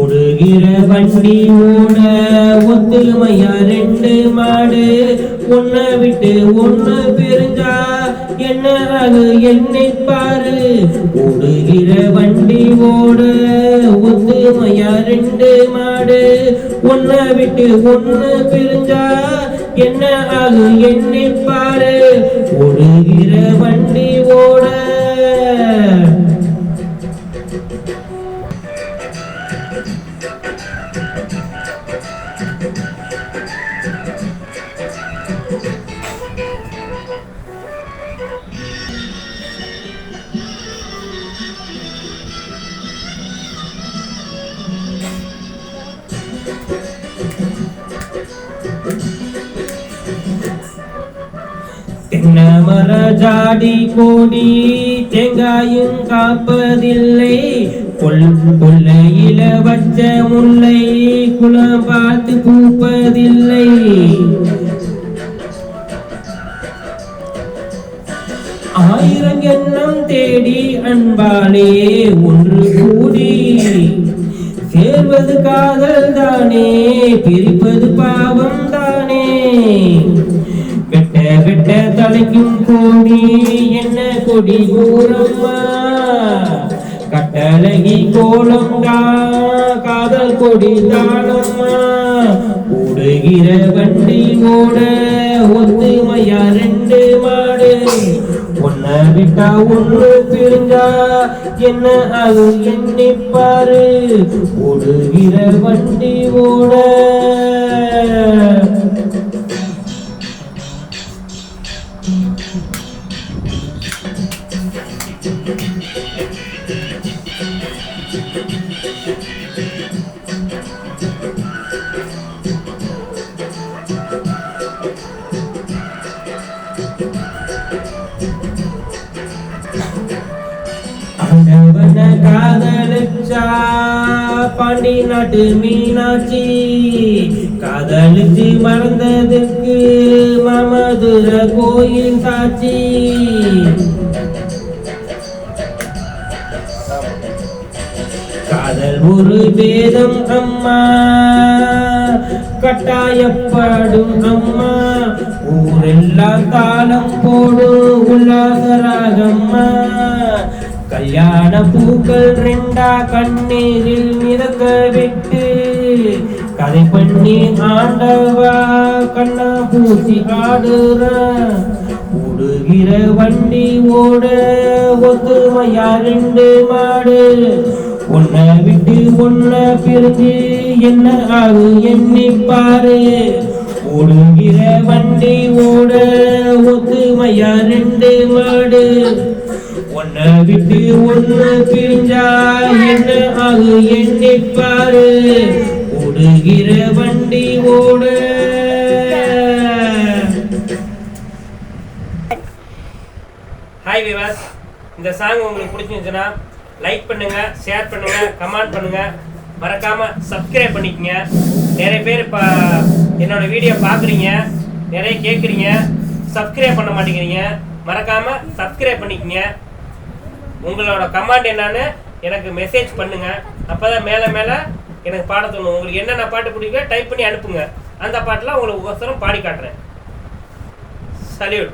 ஓடுகிற வண்டி ஓட ஒத்துமையா ரெண்டு மாடு. ஒன்ன விட்டு ஒண்ணு பிரிஞ்சா என்ன அது என்னை பாரு. ஓடுகிற வண்டி ஓட ஒத்துமையா ரெண்டு மாடு. ஒன்ன விட்டு ஒன்னு பிரிஞ்சா என்ன அது Thank you. தென்னமர ஜாடி கோடி தேங்காயும் காப்பதில்லை. கொள்ளையில வச்ச முல்லை குளம் பார்த்து கூப்பதில்லை ஆயிரம் எண்ணம் தேடி அன்பாலே ஒன்று கூடி சேர்வது காதல் தானே பிரிப்பது பாவம் தானே. தலைக்கும் கோடி என்ன கொடி கூறம்மா? கட்டழகி கோலம்டா காதல் கொடி தானம்மா? ஓடுகிற வண்டி ஓட ஒத்துமையா ரெண்டு மாடு. ஒன்ன விட்டா ஒன்று பிரிஞ்சா என்ன அது எண்ணிப்பாரு? ஓடுகிற வண்டி ஓட காதலிச்சா பாண்டி நாட்டு மீனாட்சி. காதலிச்சு மறந்ததுக்கு மமதுர கோயில் சாட்சி. காதல் ஒரு வேதம் அம்மா. கட்டாயப்படும் அம்மா. ஊரெல்லாம் தாளம் போடும் உல்லாசராகம்மா கல்யாண பூக்கள் ரெண்டா கண்ணீரில் மிதக்க விட்டு கதை பண்ணி ஆண்டவா கண்ணா பூசி ஆடுற. ஓடுகிற வண்டி ஓட ஒத்துமையா ரெண்டு மாடு. உன்னை விட்டு ஒன்ன பிரிஞ்சு என்ன ஆகு எண்ணிப்பாரு ஓடுகிற வண்டி ஓட ஒத்துமையா ரெண்டு மாடு. உன்னை விட்டு ஒன்று பிரிஞ்சா என்ன ஆகு எண்ணிப்பாரு ஓடுகிற வண்டி ஓட ஹாய் விவாஸ் இந்த சாங் உங்களுக்கு பிடிச்சிருந்துச்சுன்னா லைக் பண்ணுங்க ஷேர் பண்ணுங்க கமெண்ட் பண்ணுங்க. மறக்காம சப்ஸ்கிரைப் பண்ணிக்கங்க. நிறைய பேர் இப்போ என்னோட வீடியோ பார்க்குறீங்க நிறைய கேட்குறீங்க சப்ஸ்கிரைப் பண்ண மாட்டேங்கிறீங்க. மறக்காம சப்ஸ்கிரைப் பண்ணிக்கோங்க. உங்களோட கமெண்ட் என்னன்னு எனக்கு மெசேஜ் பண்ணுங்க. அப்பதான் மேலே மேலே எனக்கு பாட தோணும். உங்களுக்கு என்னென்ன பாட்டு பிடிக்கோ டைப் பண்ணி அனுப்புங்க. அந்த பாட்டெலாம் உங்களுக்கு ஒசரம் பாடி காட்டுறேன். சல்யூட்